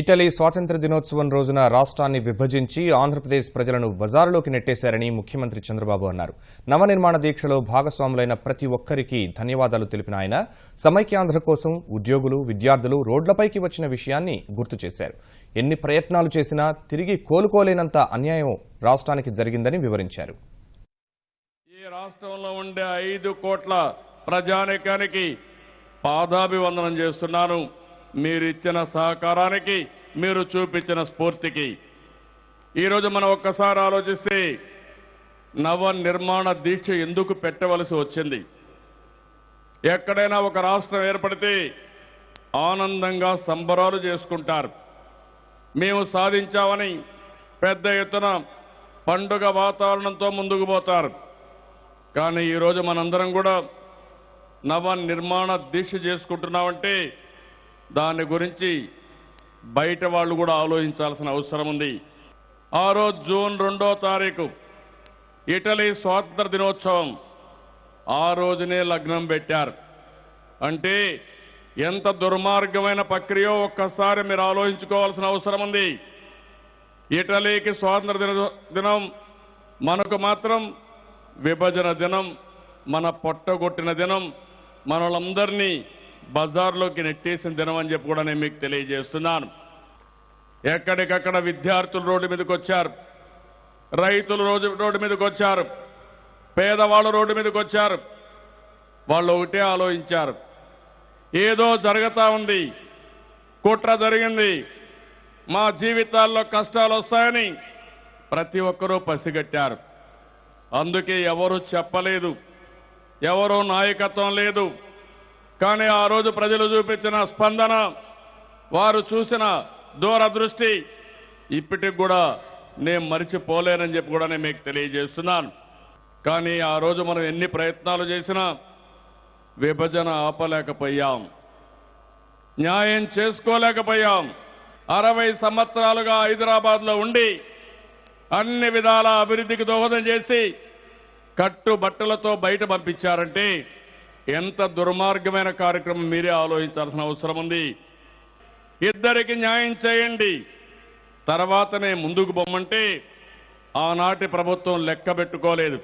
Italy స్వాతంత్ర దినోత్సవం రోజున రాష్ట్రాన్ని విభజించి ఆంధ్రప్రదేశ్ ప్రజలను బజారులోకి నెట్టేశారని ముఖ్యమంత్రి చంద్రబాబు అన్నారు. నవనిర్మాణ దీక్షలో భాగస్వాములైన ప్రతి ఒక్కరికి ధన్యవాదాలు తెలిపిన ఆయన సమైక్యాంధ్ర కోసం ఉద్యోగులు విద్యార్థులు రోడ్లపైకి వచ్చిన విషయాన్ని గుర్తు చేశారు. ఎన్ని ప్రయత్నాలు చేసినా తిరిగి కోలుకోలేనంత అన్యాయం రాష్ట్రానికి జరిగిందని వివరించారు. ఈ రాష్ట్రంలో ఉండే ఐదు కోట్ల ప్రజానికానికి పాదాభివందనం చేస్తున్నాను. మీరిచ్చిన సహకారానికి మీరు చూపించిన స్ఫూర్తికి. ఈరోజు మనం ఒక్కసారి ఆలోచిస్తే నవ నిర్మాణ దీక్ష ఎందుకు పెట్టవలసి వచ్చింది? ఎక్కడైనా ఒక రాష్ట్రం ఏర్పడితే ఆనందంగా సంబరాలు చేసుకుంటారు. మేము సాధించామని పెద్ద ఎత్తున పండుగ వాతావరణంతో ముందుకు పోతారు. కానీ ఈరోజు మనందరం కూడా నవ నిర్మాణ దీక్ష చేసుకుంటున్నామంటే దాని గురించి బయట వాళ్ళు కూడా ఆలోచించాల్సిన అవసరం ఉంది. ఆ రోజు జూన్ రెండో తారీఖు ఇటలీ స్వాతంత్ర దినోత్సవం. ఆ రోజునే లగ్నం పెట్టారు. అంటే ఎంత దుర్మార్గమైన ప్రక్రియో ఒక్కసారి మీరు ఆలోచించుకోవాల్సిన అవసరం ఉంది. ఇటలీకి స్వాతంత్ర దిన దినం మనకు మాత్రం విభజన దినం మన పొట్టగొట్టిన దినం మనలందరినీ బజార్లోకి నెట్టేసిన దినం అని చెప్పి కూడా నేను మీకు తెలియజేస్తున్నాను. ఎక్కడికక్కడ విద్యార్థులు రోడ్డు మీదకి వచ్చారు. రైతులు రోజు రోడ్డు మీదకి వచ్చారు. పేదవాళ్ళు రోడ్డు మీదకి వచ్చారు. వాళ్ళు ఒకటే ఆలోచించారు. ఏదో జరుగుతా ఉంది. కుట్ర జరిగింది. మా జీవితాల్లో కష్టాలు వస్తాయని ప్రతి ఒక్కరూ పసిగట్టారు. అందుకే ఎవరు చెప్పలేదు. ఎవరో నాయకత్వం లేదు. కానీ ఆ రోజు ప్రజలు చూపించిన స్పందన వారు చూసిన దూరదృష్టి ఇప్పటికి కూడా నేను మరిచిపోలేనని చెప్పి కూడా నేను మీకు తెలియజేస్తున్నాను. కానీ ఆ రోజు మనం ఎన్ని ప్రయత్నాలు చేసినా విభజన ఆపలేకపోయాం. న్యాయం చేసుకోలేకపోయాం. అరవై సంవత్సరాలుగా హైదరాబాద్లో ఉండి అన్ని విధాల అభివృద్ధికి దోహదం చేసి కట్టుబట్టలతో బయట పంపించారంటే ఎంత దుర్మార్గమైన కార్యక్రమం మీరే ఆలోచించాల్సిన అవసరం ఉంది. ఇద్దరికి న్యాయం చేయండి. తర్వాతనే ముందుకు పొమ్మంటే ఆనాటి ప్రభుత్వం లెక్క పెట్టుకోలేదు.